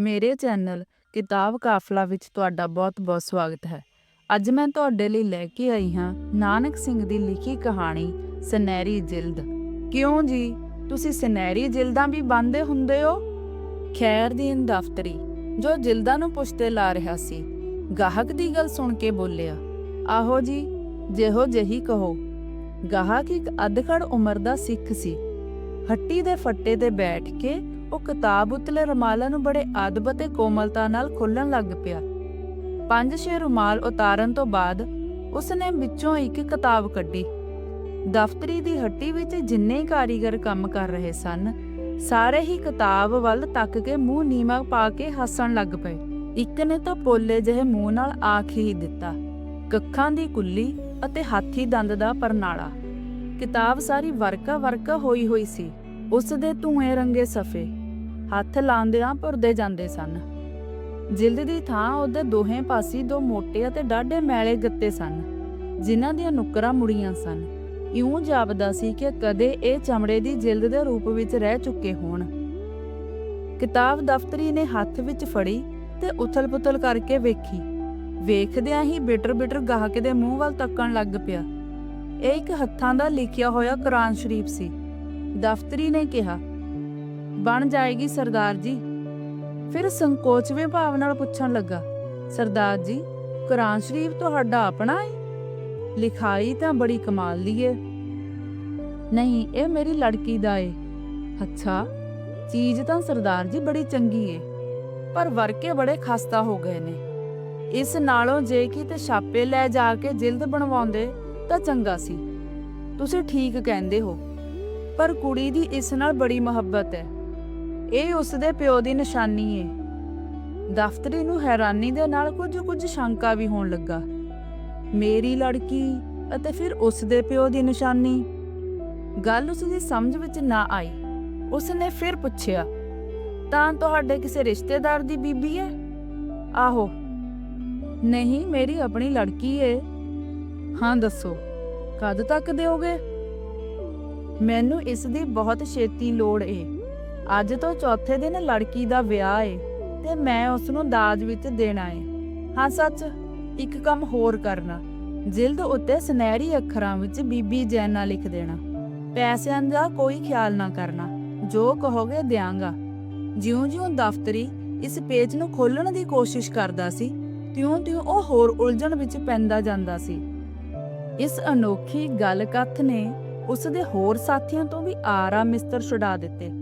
ਮੇਰੇ ਚੈਨਲ ਕਿਤਾਬ ਕਾਫਲਾ ਵਿੱਚ ਤੁਹਾਡਾ ਬਹੁਤ-ਬਹੁਤ ਸਵਾਗਤ ਹੈ। ਅੱਜ ਮੈਂ ਤੁਹਾਡੇ ਲਈ ਲੈ ਕੇ ਆਈ ਹਾਂ ਨਾਨਕ ਸਿੰਘ ਦੀ ਲਿਖੀ ਕਹਾਣੀ ਸੁਨਹਿਰੀ ਜਿਲਦ। ਕਿਉਂ ਜੀ? ਤੁਸੀਂ ਸੁਨਹਿਰੀ ਜਿਲਦਾਂ ਵੀ ਬੰਦੇ ਹੁੰਦੇ ਹੋ? ਖੈਰਦੀਨ ਦਫ਼ਤਰੀ ਜੋ ਜਿਲਦਾਂ ਨੂੰ ਪੁੱਛਤੇ ਲਾ ਰਿਹਾ ਸੀ, ਗਾਹਕ ਦੀ ਗੱਲ ਸੁਣ ਕੇ ਬੋਲਿਆ, ਆਹੋ ਜੀ, ਜਿਹੋ ਜਹੀ ਕਹੋ। ਗਾਹਕ ਇੱਕ ਅਧਖੜ ਉਮਰ ਦਾ ਸਿੱਖ ਸੀ। ਹੱਟੀ ਦੇ ਫੱਟੇ ਤੇ ਬੈਠ ਕੇ ਉਹ ਕਿਤਾਬ ਉਤਲੇ ਰੁਮਾਲਾਂ ਨੂੰ ਬੜੇ ਅਦਬ ਤੇ ਕੋਮਲਤਾ ਨਾਲ ਖੋਲਣ ਲੱਗ ਪਿਆ। ਪੰਜ ਛੇ ਰੁਮਾਲ ਉਤਾਰਨ ਤੋਂ ਬਾਅਦ ਉਸਨੇ ਵਿੱਚੋਂ ਇੱਕ ਕਿਤਾਬ ਕੱਢੀ। ਦਫ਼ਤਰੀ ਦੀ ਹੱਟੀ ਵਿੱਚ ਜਿੰਨੇ ਕਾਰੀਗਰ ਕੰਮ ਕਰ ਰਹੇ ਸਨ, ਸਾਰੇ ਹੀ ਕਿਤਾਬ ਵੱਲ ਤੱਕ ਕੇ ਮੂੰਹ ਨੀਵਾ ਪਾ ਕੇ ਹੱਸਣ ਲੱਗ ਪਏ। ਇੱਕ ਨੇ ਤਾਂ ਪੋਲੇ ਜਿਹੇ ਮੂੰਹ ਨਾਲ ਆਖ ਹੀ ਦਿੱਤਾ, ਕੱਖਾਂ ਦੀ ਕੁੱਲੀ ਅਤੇ ਹਾਥੀ ਦੰਦ ਦਾ ਪਰਨਾਲਾ। ਕਿਤਾਬ ਸਾਰੀ ਵਰਕਾ ਵਰਕਾ ਹੋਈ ਹੋਈ ਸੀ ਉਸ ਦੇ ਧੂਏ ਰੰਗੇ ਸਫੇ। ਹੱਥ ਲਾਉਂਦਿਆਂ ਭੁਰਦੇ ਜਾਂਦੇ ਸਨ। ਜਿਲਦ ਦੀ ਥਾਂ ਉਹਦੇ ਦੋਹੇ ਪਾਸੇ ਦੋ ਮੋਟੇ ਅਤੇ ਡਾਢੇ ਮੈਲੇ ਗੱਤੇ ਸਨ, ਜਿਨ੍ਹਾਂ ਦੀਆਂ ਨੁਕਰਾਂ ਮੁੜੀਆਂ ਸਨ। ਇਉਂ ਜਾਪਦਾ ਸੀ ਕਿ ਕਦੇ ਇਹ ਚਮੜੇ ਦੀ ਜਿਲਦ ਦੇ ਰੂਪ ਵਿੱਚ ਰਹਿ ਚੁੱਕੇ ਹੋਣ। ਕਿਤਾਬ ਦਫ਼ਤਰੀ ਨੇ ਹੱਥ ਵਿੱਚ ਫੜੀ ਤੇ ਉਥਲ-ਪੁਥਲ ਕਰਕੇ ਵੇਖੀ। ਵੇਖਦਿਆਂ ਹੀ ਬਿਟਰ-ਬਿਟਰ ਗਾਹਕ ਦੇ ਮੂੰਹ ਵੱਲ ਤੱਕਣ ਲੱਗ ਪਿਆ। ਇਹ ਇੱਕ ਹੱਥਾਂ ਦਾ ਲਿਖਿਆ ਹੋਇਆ ਕੁਰਾਨ ਸ਼ਰੀਫ ਸੀ। ਦਫ਼ਤਰੀ ਨੇ ਕਿਹਾ ਬਣ ਜਾਏਗੀ ਸਰਦਾਰ ਜੀ। ਫਿਰ ਸੰਕੋਚਵੇਂ ਭਾਵ ਨਾਲ ਪੁੱਛਣ ਲੱਗਾ, ਸਰਦਾਰ ਜੀ, ਕੁਰਾਨ ਸ਼ਰੀਫ ਤੁਹਾਡਾ ਆਪਣਾ ਹੈ ਲਿਖਾਈ ਤਾਂ ਬੜੀ ਕਮਾਲ ਦੀ ਏ। ਨਹੀਂ, ਇਹ ਮੇਰੀ ਲੜਕੀ ਦਾ ਏ। ਅੱਛਾ, ਚੀਜ਼ ਤਾਂ ਸਰਦਾਰ ਜੀ ਬੜੀ ਚੰਗੀ ਏ, ਪਰ ਵਰਕੇ ਬੜੇ ਖਸਤਾ ਹੋ ਗਏ ਨੇ। ਇਸ ਨਾਲੋਂ ਜੇ ਕਿ ਤੇ ਛਾਪੇ ਲੈ ਜਾ ਕੇ ਜਿਲਦ ਬਣਵਾਉਂਦੇ ਤਾਂ ਚੰਗਾ ਸੀ। ਤੁਸੀਂ ਠੀਕ ਕਹਿੰਦੇ ਹੋ, ਪਰ ਕੁੜੀ ਦੀ ਇਸ ਨਾਲ ਬੜੀ ਮੁਹੱਬਤ ਹੈ ਇਹ ਉਸ ਦੇ ਪਿਓ ਦੀ ਨਿਸ਼ਾਨੀ ਏ। ਦਫ਼ਤਰੀ ਨੂੰ ਹੈਰਾਨੀ ਦੇ ਨਾਲ ਕੁਝ ਕੁਝ ਸ਼ੰਕਾ ਵੀ ਹੋਣ ਲੱਗਾ। ਮੇਰੀ ਲੜਕੀ ਅਤੇ ਫਿਰ ਉਸ ਦੇ ਪਿਓ ਦੀ ਨਿਸ਼ਾਨੀ। ਗੱਲ ਉਸ ਦੀ ਸਮਝ ਵਿੱਚ ਨਾ ਆਈ। ਉਸ ਨੇ ਫਿਰ ਪੁੱਛਿਆ, ਤਾਂ ਤੁਹਾਡੇ ਕਿਸੇ ਰਿਸ਼ਤੇਦਾਰ ਦੀ ਬੀਬੀ ਹੈ ਆਹੋ। ਨਹੀਂ, ਮੇਰੀ ਆਪਣੀ ਲੜਕੀ ਏ। ਹਾਂ, ਦੱਸੋ, ਕਦ ਤੱਕ ਦਿਓਗੇ? ਮੈਨੂੰ ਇਸ ਦੀ ਬਹੁਤ ਛੇਤੀ ਲੋੜ ਏ। ਅੱਜ ਤੋਂ ਚੌਥੇ ਦਿਨ ਲੜਕੀ ਦਾ ਵਿਆਹ ਏ ਤੇ ਮੈਂ ਉਸ ਨੂੰ ਦਾਜ ਵਿੱਚ ਦੇਣਾ ਏ ਹਾਂ, ਸੱਚ, ਇੱਕ ਕੰਮ ਹੋਰ ਕਰਨਾ। ਜਿਲਦ ਉੱਤੇ ਸੁਨਹਿਰੀ ਅੱਖਰਾਂ ਵਿੱਚ ਬੀਬੀ ਜੈਨਾ ਲਿਖ ਦੇਣਾ। ਪੈਸਿਆਂ ਦਾ ਕੋਈ ਖਿਆਲ ਨਾ ਕਰਨਾ, ਜੋ ਕਹੋਗੇ ਦਿਆਂਗਾ। ਜਿਉਂ-ਜਿਉਂ ਦਫ਼ਤਰੀ ਇਸ ਪੇਜ ਨੂੰ ਖੋਲਣ ਦੀ ਕੋਸ਼ਿਸ਼ ਕਰਦਾ ਸੀ, ਤਿਉਂ-ਤਿਉਂ ਉਹ ਹੋਰ ਉਲਝਣ ਵਿੱਚ ਪੈਂਦਾ ਜਾਂਦਾ ਸੀ। ਇਸ ਅਨੋਖੀ ਗੱਲ-ਕਥ ਨੇ ਉਸ ਦੇ ਹੋਰ ਸਾਥੀਆਂ ਤੋਂ ਵੀ ਆਰਾ ਮਿਸਤਰ ਛੁਡਾ ਦਿੱਤੇ।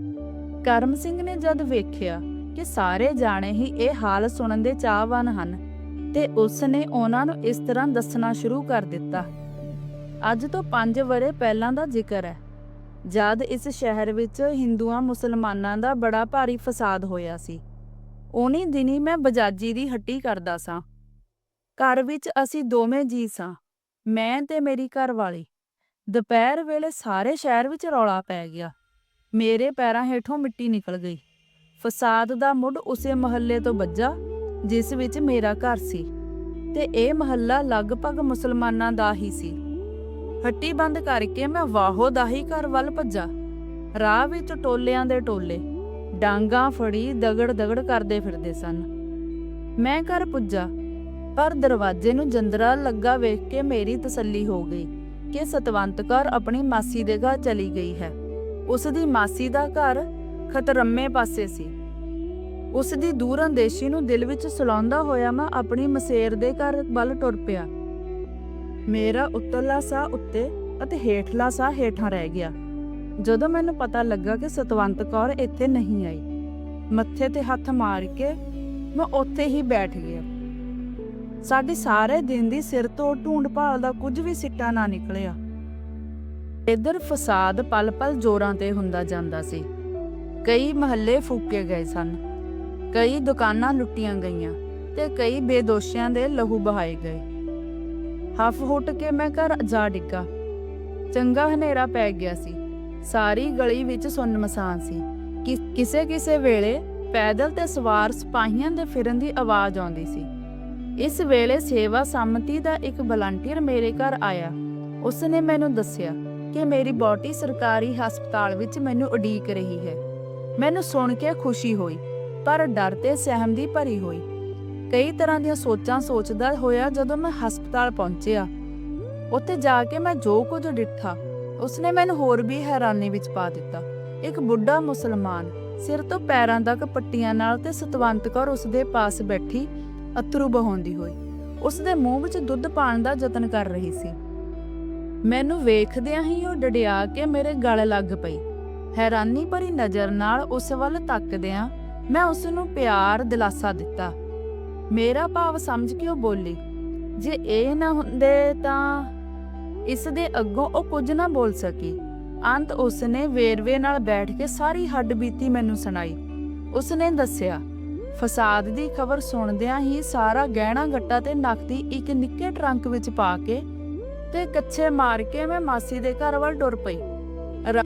ਕਰਮ ਸਿੰਘ ਨੇ ਜਦ ਵੇਖਿਆ ਕਿ ਸਾਰੇ ਜਾਣੇ ਹੀ ਇਹ ਹਾਲ ਸੁਣਨ ਦੇ ਚਾਹਵਾਨ ਹਨ ਤੇ ਉਸ ਨੇ ਉਹਨਾਂ ਨੂੰ ਇਸ ਤਰ੍ਹਾਂ ਦੱਸਣਾ ਸ਼ੁਰੂ ਕਰ ਦਿੱਤਾ। ਅੱਜ ਤੋਂ 5 ਵਰੇ ਪਹਿਲਾਂ ਦਾ ਜ਼ਿਕਰ ਹੈ। ਜਦ ਇਸ ਸ਼ਹਿਰ ਵਿੱਚ ਹਿੰਦੂਆਂ ਮੁਸਲਮਾਨਾਂ ਦਾ ਬੜਾ ਭਾਰੀ ਫਸਾਦ ਹੋਇਆ ਸੀ ਉਨੀ ਦਿਨੀ ਮੈਂ ਬਜਾਜੀ ਦੀ ਹੱਟੀ ਕਰਦਾ ਸਾਂ। ਘਰ ਵਿੱਚ ਅਸੀਂ ਦੋਵੇਂ ਜੀ ਸਾਂ, ਮੈਂ ਤੇ ਮੇਰੀ ਘਰਵਾਲੀ। ਦੁਪਹਿਰ ਵੇਲੇ ਸਾਰੇ ਸ਼ਹਿਰ ਵਿੱਚ ਰੌਲਾ ਪੈ ਗਿਆ। ਮੇਰੇ ਪੈਰਾਂ ਹੇਠੋਂ ਮਿੱਟੀ ਨਿਕਲ ਗਈ। ਫਸਾਦ ਦਾ ਮੁੱਢ ਉਸੇ ਮਹੱਲੇ ਤੋਂ ਵੱਜਾ, ਜਿਸ ਵਿੱਚ ਮੇਰਾ ਘਰ ਸੀ। ਤੇ ਇਹ ਮਹੱਲਾ ਲਗਭਗ ਮੁਸਲਮਾਨਾਂ ਦਾ ਹੀ ਸੀ। ਹੱਟੀ ਬੰਦ ਕਰਕੇ ਮੈਂ ਵਾਹੋ ਦਾਹੀ ਘਰ ਵੱਲ ਭੱਜਾ। ਰਾਹ ਵਿੱਚ ਟੋਲਿਆਂ ਦੇ ਟੋਲੇ, ਡਾਂਗਾ ਫੜੀ ਦਗੜ ਦਗੜ ਕਰਦੇ ਫਿਰਦੇ ਸਨ। ਮੈਂ ਘਰ ਪੁੱਜਾ, ਪਰ ਦਰਵਾਜ਼ੇ ਨੂੰ ਜੰਦਰਾ ਲੱਗਾ ਵੇਖ ਕੇ ਮੇਰੀ ਤਸੱਲੀ ਹੋ ਗਈ ਕਿ ਸਤਵੰਤ ਕੌਰ ਆਪਣੀ ਮਾਸੀ ਦੇ ਘਰ ਚਲੀ ਗਈ ਹੈ। ਉਸ ਦੀ ਮਾਸੀ ਦਾ ਘਰ ਖਤਰੰਮੇ ਪਾਸੇ ਸੀ। ਉਸ ਦੀ ਦੂਰ ਅੰਦੇਸ਼ੀ ਨੂੰ ਦਿਲ ਵਿੱਚ ਸੁਲਾਉਂਦਾ ਹੋਇਆ ਮੈਂ ਆਪਣੀ ਮਸੇਰ ਦੇ ਘਰ ਵੱਲ ਤੁਰ ਪਿਆ। ਮੇਰਾ ਉੱਤਰਲਾ ਸਾਹ ਉੱਤੇ ਅਤੇ ਹੇਠਲਾ ਸਾਹ ਹੇਠਾਂ ਰਹਿ ਗਿਆ। ਜਦੋਂ ਮੈਨੂੰ ਪਤਾ ਲੱਗਾ ਕਿ ਸਤਵੰਤ ਕੌਰ ਇੱਥੇ ਨਹੀਂ ਆਈ, ਮੱਥੇ ਤੇ ਹੱਥ ਮਾਰ ਕੇ ਮੈਂ ਉੱਥੇ ਹੀ ਬੈਠ ਗਿਆ। ਸਾਡੇ ਸਾਰੇ ਦਿਨ ਦੀ ਸਿਰ ਤੋਂ ਢੂੰਡ ਭਾਲ ਦਾ ਕੁਝ ਵੀ ਸਿੱਟਾ ਨਾ ਨਿਕਲਿਆ। ਇਧਰ ਫਸਾਦ ਪਲ-ਪਲ ਜ਼ੋਰਾਂ ਤੇ ਹੁੰਦਾ ਜਾਂਦਾ ਸੀ। ਕਈ ਮਹੱਲੇ ਫੂਕੇ ਗਏ ਸਨ, ਕਈ ਦੁਕਾਨਾਂ ਲੁੱਟੀਆਂ ਗਈਆਂ ਤੇ ਕਈ ਬੇਦੋਸ਼ੀਆਂ ਦੇ ਲਹੂ ਬਹਾਏ ਗਏ। ਹਫ ਹੁੱਟ ਕੇ ਮੈਂ ਘਰ ਜਾ ਡਿੱਗਾ। ਚੰਗਾ ਹਨੇਰਾ ਪੈ ਗਿਆ ਸੀ। ਸਾਰੀ ਗਲੀ ਵਿੱਚ ਸੁੰਨਮਸਾਨ ਸੀ। ਕਿ ਕਿਸੇ ਕਿਸੇ ਵੇਲੇ ਪੈਦਲ ਤੇ ਸਵਾਰ ਸਿਪਾਹੀਆਂ ਦੇ ਫਿਰਨ ਦੀ ਆਵਾਜ਼ ਆਉਂਦੀ ਸੀ। ਇਸ ਵੇਲੇ ਸੇਵਾ ਸੰਮਤੀ ਦਾ ਇੱਕ ਵਲੰਟੀਅਰ ਮੇਰੇ ਘਰ ਆਇਆ। ਉਸ ਨੇ ਮੈਨੂੰ ਦੱਸਿਆ ਕਿ ਮੇਰੀ ਬੋਟੀ ਸਰਕਾਰੀ ਹਸਪਤਾਲ ਵਿੱਚ ਮੈਨੂੰ ਉਡੀਕ ਰਹੀ ਹੈ। ਮੈਨੂੰ ਸੁਣ ਕੇ ਖੁਸ਼ੀ ਹੋਈ, ਪਰ ਡਰ ਤੇ ਸਹਿਮ ਦੀ ਭਰੀ ਹੋਈ। ਕਈ ਤਰ੍ਹਾਂ ਦੀਆਂ ਸੋਚਾਂ ਸੋਚਦਾ ਹੋਇਆ ਜਦੋਂ ਮੈਂ ਹਸਪਤਾਲ ਪਹੁੰਚਿਆ। ਉੱਥੇ ਜਾ ਕੇ ਮੈਂ ਜੋ ਕੁਝ ਡਿੱਠਾ, ਉਸਨੇ ਮੈਨੂੰ ਹੋਰ ਵੀ ਹੈਰਾਨੀ ਵਿੱਚ ਪਾ ਦਿੱਤਾ। ਇੱਕ ਬੁੱਢਾ ਮੁਸਲਮਾਨ, ਸਿਰ ਤੋਂ ਪੈਰਾਂ ਤੱਕ ਪੱਟੀਆਂ ਨਾਲ ਤੇ ਸਤਵੰਤ ਕੌਰ ਉਸਦੇ ਪਾਸ ਬੈਠੀ ਅਥਰੂ ਬਹਾਉਂਦੀ ਹੋਈ। ਉਸਦੇ ਮੂੰਹ ਵਿੱਚ ਦੁੱਧ ਪਾਣ ਦਾ ਯਤਨ ਕਰ ਰਹੀ ਸੀ। ਮੈਨੂੰ ਵੇਖਦਿਆਂ ਹੀ ਉਹ ਡੜਿਆ ਕੇ ਮੇਰੇ ਗਲ ਲੱਗ ਪਈ। ਹੈਰਾਨੀ ਭਰੀ ਨਜ਼ਰ ਨਾਲ ਉਸ ਵੱਲ ਤੱਕਦਿਆਂ ਮੈਂ ਉਸ ਨੂੰ ਪਿਆਰ ਦਿਲਾਸਾ ਦਿੱਤਾ। ਮੇਰਾ ਭਾਵ ਸਮਝ ਕੇ ਉਹ ਬੋਲੀ, ਜੇ ਇਹ ਨਾ ਹੁੰਦੇ ਤਾਂ ਇਸ ਦੇ ਅੱਗੋਂ ਉਹ ਕੁਝ ਨਾ ਬੋਲ ਸਕੀ। ਅੰਤ ਉਸਨੇ ਵੇਰਵੇ ਨਾਲ ਬੈਠ ਕੇ ਸਾਰੀ ਹੱਡਬੀਤੀ ਮੈਨੂੰ ਸੁਣਾਈ। ਉਸਨੇ ਦੱਸਿਆ, ਫਸਾਦ ਦੀ ਖਬਰ ਸੁਣਦਿਆਂ ਹੀ ਸਾਰਾ ਗਹਿਣਾ ਗੱਟਾ ਤੇ ਨਕਦੀ ਇੱਕ ਨਿੱਕੇ ਟਰੰਕ ਵਿੱਚ ਪਾ ਕੇ ਤੇ ਕੱਛੇ ਮਾਰ ਕੇ ਮੈਂ ਮਾਸੀ ਦੇ ਘਰ ਵੱਲ ਟੁਰ ਪਈ।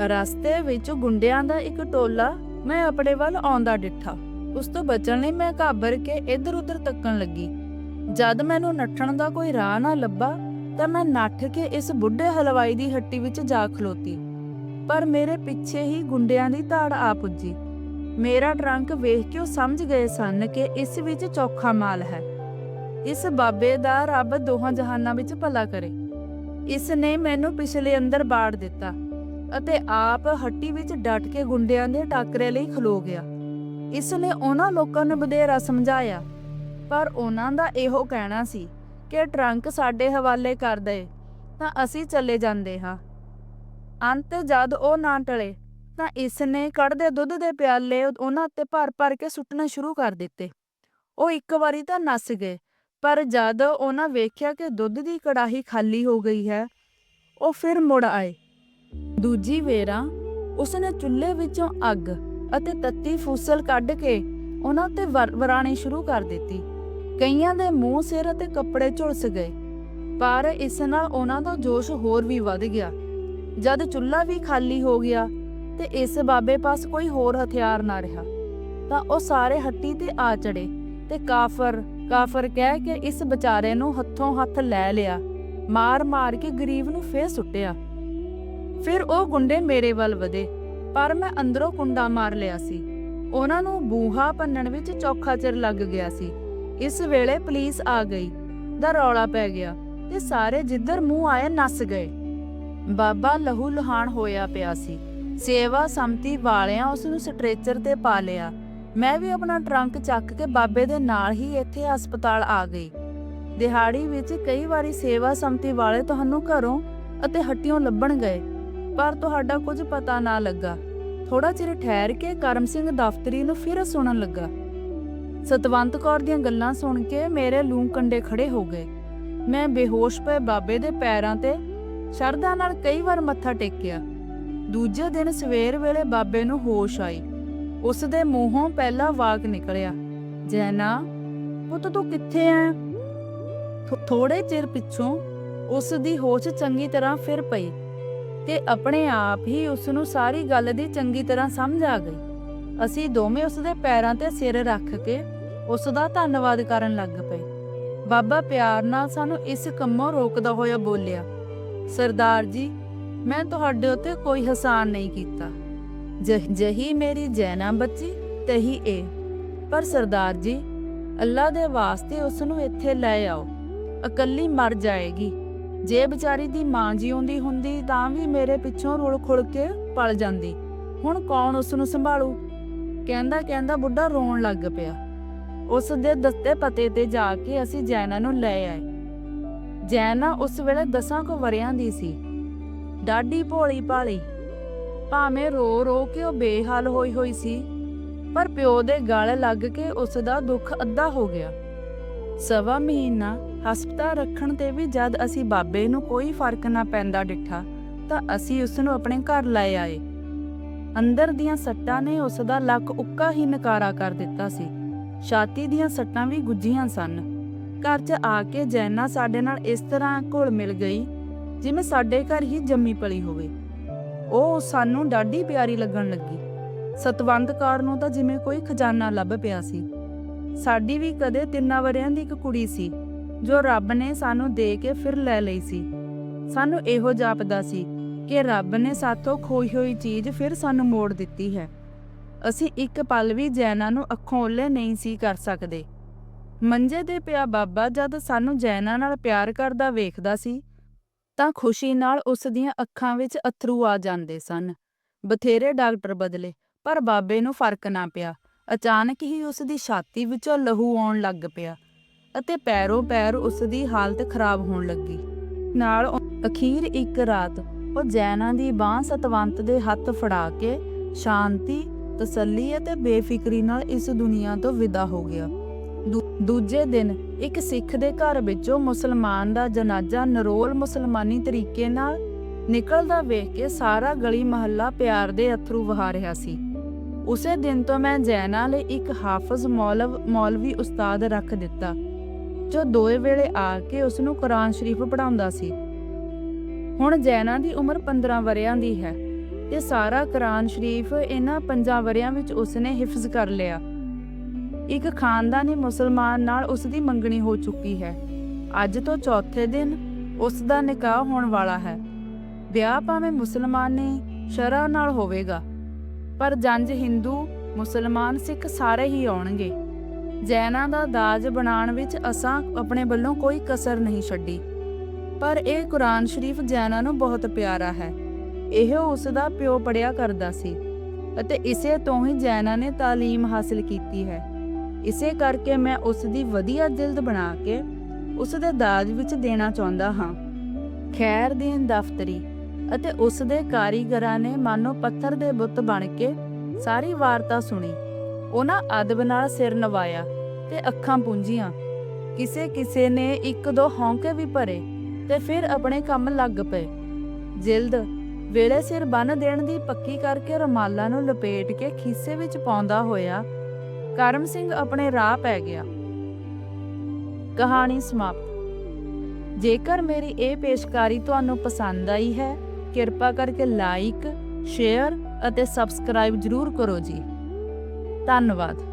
ਰਸਤੇ ਵਿੱਚ ਗੁੰਡਿਆਂ ਦਾ ਇੱਕ ਟੋਲਾ ਮੈਂ ਆਪਣੇ ਵੱਲ ਆਉਂਦਾ ਡਿੱਠਾ। ਉਸ ਤੋਂ ਬਚਣ ਲਈ ਮੈਂ ਘਾਬਰ ਕੇ ਇੱਧਰ ਉੱਧਰ ਤੱਕਣ ਲੱਗੀ। ਜਦ ਮੈਨੂੰ ਨੱਠਣ ਦਾ ਕੋਈ ਰਾਹ ਨਾ ਲੱਭਾ, ਤਾਂ ਮੈਂ ਨੱਠ ਕੇ ਇਸ ਬੁੱਢੇ ਹਲਵਾਈ ਦੀ ਹੱਟੀ ਵਿੱਚ ਜਾ ਖਲੋਤੀ। ਪਰ ਮੇਰੇ ਪਿੱਛੇ ਹੀ ਗੁੰਡਿਆਂ ਦੀ ਧਾੜ ਆ ਪੁੱਜੀ। ਮੇਰਾ ਟਰੰਕ ਵੇਖ ਕੇ ਉਹ ਸਮਝ ਗਏ ਸਨ ਕਿ ਇਸ ਵਿੱਚ ਚੌਖਾ ਮਾਲ ਹੈ। ਇਸ ਬਾਬੇ ਦਾ ਰੱਬ ਦੋਹਾਂ ਜਹਾਨਾਂ ਵਿੱਚ ਭਲਾ ਕਰੇ। ਇਸ ਨੇ ਮੈਨੂੰ ਪਿਛਲੇ ਅੰਦਰ ਬਾੜ ਦਿੱਤਾ ਅਤੇ ਆਪ ਹੱਟੀ ਵਿੱਚ ਡਟ ਕੇ ਗੁੰਡਿਆਂ ਦੇ ਟਾਕਰੇ ਲਈ ਖਲੋ ਗਿਆ। ਇਸ ਨੇ ਉਹਨਾਂ ਲੋਕਾਂ ਨੂੰ ਬਧੇਰਾ ਸਮਝਾਇਆ, ਪਰ ਉਹਨਾਂ ਦਾ ਇਹੋ ਕਹਿਣਾ ਸੀ ਕਿ ਟਰੰਕ ਸਾਡੇ ਹਵਾਲੇ ਕਰ ਦੇ, ਤਾਂ ਅਸੀਂ ਚਲੇ ਜਾਂਦੇ ਹਾਂ। ਅੰਤ ਜਦ ਉਹ ਨਾ ਟਲੇ, ਤਾਂ ਇਸ ਨੇ ਕੜਦੇ ਦੁੱਧ ਦੇ ਪਿਆਲੇ ਉਹਨਾਂ ਉੱਤੇ ਭਰ ਭਰ ਕੇ ਸੁੱਟਣਾ ਸ਼ੁਰੂ ਕਰ ਦਿੱਤੇ। ਉਹ ਇੱਕ ਵਾਰੀ ਤਾਂ ਨੱਸ ਗਏ ਪਰ ਜਦ ਉਹਨਾਂ ਵੇਖਿਆ ਕਿ ਦੁੱਧ ਦੀ ਕੜਾਹੀ ਖਾਲੀ ਹੋ ਗਈ ਹੈ, ਉਹ ਫਿਰ ਮੁੜ ਆਏ। ਦੂਜੀ ਵੇਰਾ ਉਸਨੇ ਚੁੱਲ੍ਹੇ ਵਿੱਚੋਂ ਅੱਗ ਅਤੇ ਤੱਤੀ ਫੂਸਲ ਕੱਢ ਕੇ ਉਹਨਾਂ ਤੇ ਵਰਾਣੀ ਸ਼ੁਰੂ ਕਰ ਦਿੱਤੀ। ਕਈਆਂ ਦੇ ਮੂੰਹ, ਸਿਰ ਅਤੇ ਕੱਪੜੇ ਝੁਲਸ ਗਏ, ਪਰ ਇਸ ਨਾਲ ਉਹਨਾਂ ਦਾ ਜੋਸ਼ ਹੋਰ ਵੀ ਵੱਧ ਗਿਆ। ਜਦ ਚੁੱਲ੍ਹਾ ਵੀ ਖਾਲੀ ਹੋ ਗਿਆ ਤੇ ਇਸ ਬਾਬੇ ਪਾਸ ਕੋਈ ਹੋਰ ਹਥਿਆਰ ਨਾ ਰਿਹਾ, ਤਾਂ ਉਹ ਸਾਰੇ ਹੱਟੀ ਤੇ ਆ ਚੜੇ ਤੇ ਕਾਫਰ ਕਾਫਰ ਕਹਿ ਕੇ ਇਸ ਵਿਚਾਰੇ ਨੂੰ ਹੱਥੋਂ ਹੱਥ ਲੈ ਲਿਆ। ਮਾਰ ਮਾਰ ਕੇ ਗਰੀਬ ਨੂੰ ਫੇਰ ਸੁੱਟਿਆ। ਫਿਰ ਉਹ ਗੁੰਡੇ ਮੇਰੇ ਵੱਲ ਵਧੇ, ਪਰ ਮੈਂ ਅੰਦਰੋਂ ਕੁੰਡਾ ਮਾਰ ਲਿਆ ਸੀ। ਉਹਨਾਂ ਨੂੰ ਬੂਹਾ ਭੰਨਣ ਵਿੱਚ ਚੌਖਾ ਚਿਰ ਲੱਗ ਗਿਆ ਸੀ। ਇਸ ਵੇਲੇ ਪੁਲਿਸ ਆ ਗਈ। ਦਾ ਰੌਲਾ ਪੈ ਗਿਆ ਤੇ ਸਾਰੇ ਜਿੱਧਰ ਮੂੰਹ ਆਏ ਨੱਸ ਗਏ। ਬਾਬਾ ਲਹੂ ਲੁਹਾਨ ਹੋਇਆ ਪਿਆ ਸੀ। ਸੇਵਾ ਸੰਮਤੀ ਵਾਲਿਆਂ ਉਸ ਨੂੰ ਸਟ੍ਰੈਚਰ ਤੇ ਪਾ ਲਿਆ। ਮੈਂ ਵੀ ਆਪਣਾ ਟਰੰਕ ਚੱਕ ਕੇ ਬਾਬੇ ਦੇ ਨਾਲ ਹੀ ਇੱਥੇ ਹਸਪਤਾਲ ਆ ਗਈ। ਦਿਹਾੜੀ ਵਿੱਚ ਕਈ ਵਾਰੀ ਸੇਵਾ ਸੰਮਤੀ ਵਾਲੇ ਤੁਹਾਨੂੰ ਘਰੋਂ ਅਤੇ ਹੱਟੀਆਂ ਲੱਭਣ ਗਏ, ਪਰ ਤੁਹਾਡਾ ਕੁਝ ਪਤਾ ਨਾ ਲੱਗਾ। ਥੋੜਾ ਚਿਰ ਠਹਿਰ ਕੇ ਕਰਮ ਸਿੰਘ ਦਫ਼ਤਰੀ ਨੂੰ ਫਿਰ ਸੁਣਨ ਲੱਗਾ। ਸਤਵੰਤ ਕੌਰ ਦੀਆਂ ਗੱਲਾਂ ਸੁਣ ਕੇ ਮੇਰੇ ਲੂੰ ਕੰਡੇ ਖੜੇ ਹੋ ਗਏ। ਮੈਂ ਬੇਹੋਸ਼ ਪਏ ਬਾਬੇ ਦੇ ਪੈਰਾਂ ਤੇ ਸ਼ਰਧਾ ਨਾਲ ਕਈ ਵਾਰ ਮੱਥਾ ਟੇਕਿਆ। ਦੂਜੇ ਦਿਨ ਸਵੇਰ ਵੇਲੇ ਬਾਬੇ ਨੂੰ ਹੋਸ਼ ਆਈ। ਉਸ ਦੇ ਮੂੰਹੋਂ ਪਹਿਲਾ ਵਾਕ ਨਿਕਲਿਆ, ਜੈਨਾ, ਪੁੱਤ ਤੂੰ ਕਿੱਥੇ ਐ? ਥੋੜੇ ਚਿਰ ਪਿੱਛੋਂ ਉਸ ਦੀ ਹੋਸ਼ ਚੰਗੀ ਤਰ੍ਹਾਂ ਫਿਰ ਪਈ ਤੇ ਆਪਣੇ ਆਪ ਹੀ ਉਸ ਨੂੰ ਸਾਰੀ ਗੱਲ ਦੀ ਚੰਗੀ ਤਰ੍ਹਾਂ ਸਮਝ ਆ ਗਈ। ਅਸੀਂ ਦੋਵੇਂ ਉਸ ਦੇ ਪੈਰਾਂ ਤੇ ਸਿਰ ਰੱਖ ਕੇ ਉਸ ਦਾ ਧੰਨਵਾਦ ਕਰਨ ਲੱਗ ਪਏ। ਬਾਬਾ ਪਿਆਰ ਨਾਲ ਸਾਨੂੰ ਇਸ ਕੰਮੋਂ ਰੋਕਦਾ ਹੋਇਆ ਬੋਲਿਆ, ਸਰਦਾਰ ਜੀ, ਮੈਂ ਤੁਹਾਡੇ ਉੱਤੇ ਕੋਈ ਹਸਾਨ ਨਹੀਂ ਕੀਤਾ। ਜਹੀ ਮੇਰੀ ਜੈਨਾ ਬੱਚੀ, ਤਹੀ ਇਹ ਪਰ ਸਰਦਾਰ ਜੀ, ਅੱਲਾ ਦੇ ਵਾਸਤੇ ਉਸ ਨੂੰ ਇੱਥੇ ਲੈ ਆਓ। ਇਕੱਲੀ ਮਰ ਜਾਏਗੀ। ਜੇ ਵਿਚਾਰੀ ਦੀ ਮਾਂ ਜਿਉਂਦੀ ਹੁੰਦੀ, ਤਾਂ ਵੀ ਮੇਰੇ ਪਿੱਛੋਂ ਰੁਲ ਖੁਲ ਕੇ ਪਲ ਜਾਂਦੀ। ਹੁਣ ਕੌਣ ਉਸ ਨੂੰ ਸੰਭਾਲੂ? ਕਹਿੰਦਾ ਕਹਿੰਦਾ ਬੁੱਢਾ ਰੋਣ ਲੱਗ ਪਿਆ। ਉਸ ਦੇ ਦੱਸੇ ਪਤੇ ਤੇ ਜਾ ਕੇ ਅਸੀਂ ਜੈਨਾ ਨੂੰ ਲੈ ਆਏ। ਜੈਨਾ ਉਸ ਵੇਲੇ ਦਸਾਂ ਕੋ ਵਰਿਆਂ ਦੀ ਸੀ। ਡਾਢੀ ਭੋਲੀ ਭਾਲੀ ਭਾਵੇਂ ਰੋ ਰੋ ਕੇ ਉਹ ਬੇਹਾਲ ਹੋਈ ਹੋਈ ਸੀ, ਪਰ ਪਿਓ ਦੇ ਗਲ ਲੱਗ ਕੇ ਉਸ ਦਾ ਦੁੱਖ ਅੱਧਾ ਹੋ ਗਿਆ। ਸਵਾ ਮਹੀਨਾ ਹਸਪਤਾਲ ਰੱਖਣ ਤੇ ਵੀ ਜਦ ਅਸੀਂ ਬਾਬੇ ਨੂੰ ਕੋਈ ਫ਼ਰਕ ਨਾ ਪੈਂਦਾ ਡਿੱਠਾ, ਤਾਂ ਅਸੀਂ ਉਸ ਨੂੰ ਆਪਣੇ ਘਰ ਲੈ ਆਏ। ਅੰਦਰ ਦੀਆਂ ਸੱਟਾਂ ਨੇ ਉਸ ਦਾ ਲੱਕ ਉੱਕਾ ਹੀ ਨਕਾਰਾ ਕਰ ਦਿੱਤਾ ਸੀ। ਛਾਤੀ ਦੀਆਂ ਸੱਟਾਂ ਵੀ ਗੁੱਜੀਆਂ ਸਨ। ਘਰ 'ਚ ਆ ਕੇ ਜੈਨਾ ਸਾਡੇ ਨਾਲ ਇਸ ਤਰ੍ਹਾਂ ਘੁਲ ਮਿਲ ਗਈ, ਜਿਵੇਂ ਸਾਡੇ ਘਰ ਹੀ ਜੰਮੀ ਪਲੀ ਹੋਵੇ। ਉਹ ਸਾਨੂੰ ਡਾਢੀ ਪਿਆਰੀ ਲੱਗਣ ਲੱਗੀ। ਸਤਵੰਤ ਕੌਰ ਨੂੰ ਤਾਂ ਜਿਵੇਂ ਕੋਈ ਖਜ਼ਾਨਾ ਲੱਭ ਪਿਆ ਸੀ। ਸਾਡੀ ਵੀ ਕਦੇ ਤਿੰਨਾਂ ਵਰਿਆਂ ਦੀ ਇੱਕ ਕੁੜੀ ਸੀ, ਜੋ ਰੱਬ ਨੇ ਸਾਨੂੰ ਦੇ ਕੇ ਫਿਰ ਲੈ ਲਈ ਸੀ। ਸਾਨੂੰ ਇਹੋ ਜਾਪਦਾ ਸੀ ਕਿ ਰੱਬ ਨੇ ਸਾਥੋਂ ਖੋਈ ਹੋਈ ਚੀਜ਼ ਫਿਰ ਸਾਨੂੰ ਮੋੜ ਦਿੱਤੀ ਹੈ। ਅਸੀਂ ਇੱਕ ਪਲ ਵੀ ਜੈਨਾ ਨੂੰ ਅੱਖੋਂ ਓਲੇ ਨਹੀਂ ਸੀ ਕਰ ਸਕਦੇ। ਮੰਜੇ ਦੇ ਪਿਆ ਬਾਬਾ ਜਦ ਸਾਨੂੰ ਜੈਨਾ ਨਾਲ ਪਿਆਰ ਕਰਦਾ ਵੇਖਦਾ ਸੀ ਤਾਂ ਖੁਸ਼ੀ ਨਾਲ ਉਸ ਦੀਆਂ ਅੱਖਾਂ ਵਿੱਚ ਅਥਰੂ ਆ ਜਾਂਦੇ ਸਨ। ਬਥੇਰੇ ਡਾਕਟਰ ਬਦਲੇ, ਪਰ ਬਾਬੇ ਨੂੰ ਫ਼ਰਕ ਨਾ ਪਿਆ। ਅਚਾਨਕ ਹੀ ਉਸ ਦੀ ਛਾਤੀ ਵਿੱਚੋਂ ਲਹੂ ਆਉਣ ਲੱਗ ਪਿਆ ਅਤੇ ਪੈਰੋਂ ਪੈਰ ਉਸ ਦੀ ਹਾਲਤ ਖਰਾਬ ਹੋਣ ਲੱਗੀ। ਨਾਲ ਅਖੀਰ ਇੱਕ ਰਾਤ ਉਹ ਜੈਨਾ ਦੀ ਬਾਹ ਸਤਵੰਤ ਦੇ ਹੱਥ ਫੜਾ ਕੇ ਸ਼ਾਂਤੀ, ਤਸੱਲੀ ਅਤੇ ਬੇਫਿਕਰੀ ਨਾਲ ਇਸ ਦੁਨੀਆ ਤੋਂ ਵਿਦਾ ਹੋ ਗਿਆ। ਦੂਜੇ ਦਿਨ ਇੱਕ ਸਿੱਖ ਦੇ ਘਰ ਵਿੱਚੋਂ ਮੁਸਲਮਾਨ ਦਾ ਜਨਾਜ਼ਾ ਨਰੋਲ ਮੁਸਲਮਾਨੀ ਤਰੀਕੇ ਨਾਲ ਨਿਕਲਦਾ ਵੇਖ ਕੇ ਸਾਰਾ ਗਲੀ ਮਹੱਲਾ ਪਿਆਰ ਦੇ ਅਥਰੂ ਵਹਾ ਰਿਹਾ ਸੀ। ਉਸੇ ਦਿਨ ਤੋਂ ਮੈਂ ਜੈਨਾ ਲਈ ਇੱਕ ਹਾਫਜ਼ ਮੌਲਵ, ਮੌਲਵੀ ਉਸਤਾਦ ਰੱਖ ਦਿੱਤਾ, ਜੋ ਦੋਏ ਵੇਲੇ ਆ ਕੇ ਉਸ ਨੂੰ ਕੁਰਾਨ ਸ਼ਰੀਫ ਪੜਾਉਂਦਾ ਸੀ। ਹੁਣ ਜੈਨਾ ਦੀ ਉਮਰ 15 ਵਰਿਆਂ ਦੀ ਹੈ ਤੇ ਸਾਰਾ ਕੁਰਾਨ ਸ਼ਰੀਫ ਇਹਨਾਂ 5 ਵਰਿਆਂ ਵਿੱਚ ਉਸਨੇ ਹਿਫਜ਼ ਕਰ ਲਿਆ। ਇੱਕ ਖਾਨਦਾਨੀ ਮੁਸਲਮਾਨ ਨਾਲ ਉਸ ਦੀ ਮੰਗਣੀ ਹੋ ਚੁੱਕੀ ਹੈ ਅੱਜ ਤੋਂ ਚੌਥੇ ਦਿਨ ਉਸ ਦਾ ਨਿਕਾਹ ਹੋਣ ਵਾਲਾ ਹੈ ਵਿਆਹ ਭਾਵੇਂ ਮੁਸਲਮਾਨੀ ਸ਼ਰ੍ਹਾ ਨਾਲ ਹੋਵੇਗਾ ਪਰ ਜੰਜ ਹਿੰਦੂ ਮੁਸਲਮਾਨ ਸਿੱਖ ਸਾਰੇ ਹੀ ਆਉਣਗੇ ਜੈਨਾ ਦਾ ਦਾਜ ਬਣਾਉਣ ਵਿੱਚ ਅਸਾਂ ਆਪਣੇ ਵੱਲੋਂ ਕੋਈ ਕਸਰ ਨਹੀਂ ਛੱਡੀ ਪਰ ਇਹ ਕੁਰਾਨ ਸ਼ਰੀਫ ਜੈਨਾ ਨੂੰ ਬਹੁਤ ਪਿਆਰਾ ਹੈ ਇਹ ਉਸ ਦਾ ਪਿਓ ਪੜਿਆ ਕਰਦਾ ਸੀ ਅਤੇ ਇਸੇ ਤੋਂ ਹੀ ਜੈਨਾ ਨੇ تعلیم ਹਾਸਲ ਕੀਤੀ ਹੈ ਇਸੇ ਕਰਕੇ ਮੈਂ ਉਸ ਦੀ ਵਧੀਆ ਜਿਲਦ ਬਣਾ ਕੇ ਉਸ ਦੇ ਦਾਜ ਵਿੱਚ ਦੇਣਾ ਚਾਹੁੰਦਾ ਹਾਂ। ਖੈਰਦੀਨ ਦਫ਼ਤਰੀ ਅਤੇ ਉਸ ਦੇ ਕਾਰੀਗਰਾਂ ਨੇ ਮਾਨੋ ਪੱਥਰ ਦੇ ਬੁੱਤ ਬਣ ਕੇ ਸਾਰੀ ਵਾਰਤਾ ਸੁਣੀ। ਉਹਨਾਂ ਅਦਬ ਨਾਲ ਸਿਰ ਨਵਾਇਆ ਤੇ ਅੱਖਾਂ ਪੂੰਝੀਆਂ। ਕਿਸੇ ਕਿਸੇ ਨੇ ਇੱਕ ਦੋ ਹੌਂਕੇ ਵੀ ਭਰੇ ਤੇ ਫਿਰ ਆਪਣੇ ਕੰਮ ਲੱਗ ਪਏ। ਜਿਲਦ ਵੇਲੇ ਸਿਰ ਬੰਨ ਦੇਣ ਦੀ ਪੱਕੀ ਕਰਕੇ ਰਮਾਲਾ ਨੂੰ ਲਪੇਟ ਕੇ ਖੀਸੇ ਵਿੱਚ ਪਾਉਂਦਾ ਹੋਇਆ ਕਰਮ ਸਿੰਘ ਆਪਣੇ ਰਾਹ ਪੈ ਗਿਆ। ਕਹਾਣੀ ਸਮਾਪਤ। ਜੇਕਰ ਮੇਰੀ ਇਹ ਪੇਸ਼ਕਾਰੀ ਤੁਹਾਨੂੰ ਪਸੰਦ ਆਈ ਹੈ, ਕਿਰਪਾ ਕਰਕੇ ਲਾਈਕ, ਸ਼ੇਅਰ ਅਤੇ ਸਬਸਕ੍ਰਾਈਬ ਜ਼ਰੂਰ ਕਰੋ ਜੀ। ਧੰਨਵਾਦ।